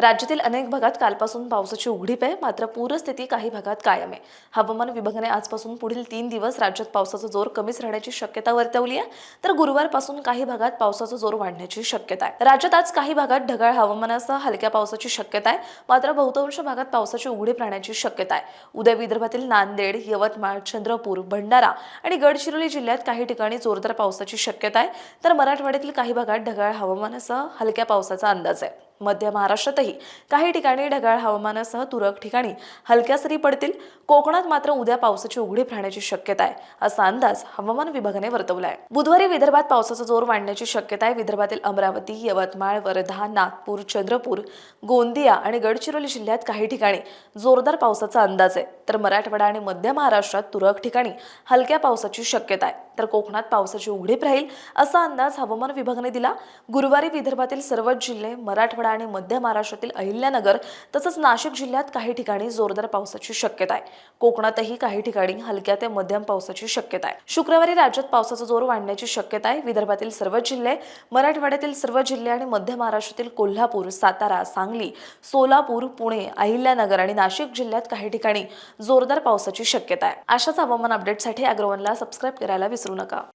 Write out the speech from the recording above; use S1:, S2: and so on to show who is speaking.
S1: राज्यातील अनेक भागात कालपासून पावसाची उघडीप आहे. मात्र पूरस्थिती काही भागात कायम आहे. हवामान विभागाने आजपासून पुढील तीन दिवस राज्यात पावसाचा जोर कमीच राहण्याची शक्यता वर्तवली आहे. तर गुरुवारपासून काही भागात पावसाचा जोर वाढण्याची शक्यता आहे. राज्यात आज काही भागात ढगाळ हवामानासह हलक्या पावसाची शक्यता आहे. मात्र बहुतांश भागात पावसाची उघडीप राहण्याची शक्यता आहे. उद्या विदर्भातील नांदेड यवतमाळ चंद्रपूर भंडारा आणि गडचिरोली जिल्ह्यात काही ठिकाणी जोरदार पावसाची शक्यता आहे. तर मराठवाड्यातील काही भागात ढगाळ हवामानासह हलक्या पावसाचा अंदाज आहे. मध्य महाराष्ट्रातही काही ठिकाणी ढगाळ हवामानासह तुरळक ठिकाणी हलक्या सरी पडतील. कोकणात मात्र उद्या पावसाची उघडीप राहण्याची शक्यता आहे असा अंदाज हवामान विभागाने वर्तवला आहे बुधवारी विदर्भात पावसाचा जोर वाढण्याची शक्यता आहे. विदर्भातील अमरावती यवतमाळ वर्धा नागपूर चंद्रपूर गोंदिया आणि गडचिरोली जिल्ह्यात काही ठिकाणी जोरदार पावसाचा अंदाज आहे. तर मराठवाडा आणि मध्य महाराष्ट्रात तुरळक ठिकाणी हलक्या पावसाची शक्यता आहे. तर कोकणात पावसाची उघडीप राहील असा अंदाज हवामान विभागाने दिला. गुरुवारी विदर्भातील सर्वच जिल्हे मराठवाडा आणि मध्य महाराष्ट्रातील अहिल्यानगर तसंच नाशिक जिल्ह्यात काही ठिकाणी जोरदार पावसाची शक्यता आहे. कोकणातही काही ठिकाणी हलक्या ते मध्यम पावसाची शक्यता आहे. शुक्रवारी राज्यात पावसाचा जोर वाढण्याची शक्यता आहे. विदर्भातील सर्व जिल्हे मराठवाड्यातील सर्व जिल्हे आणि मध्य महाराष्ट्रातील कोल्हापूर सातारा सांगली सोलापूर पुणे अहिल्यानगर आणि नाशिक जिल्ह्यात काही ठिकाणी जोरदार पावसाची शक्यता आहे. अशाच हवामान अपडेटसाठी अग्रवनला सबस्क्राईब करायला विसरू नका.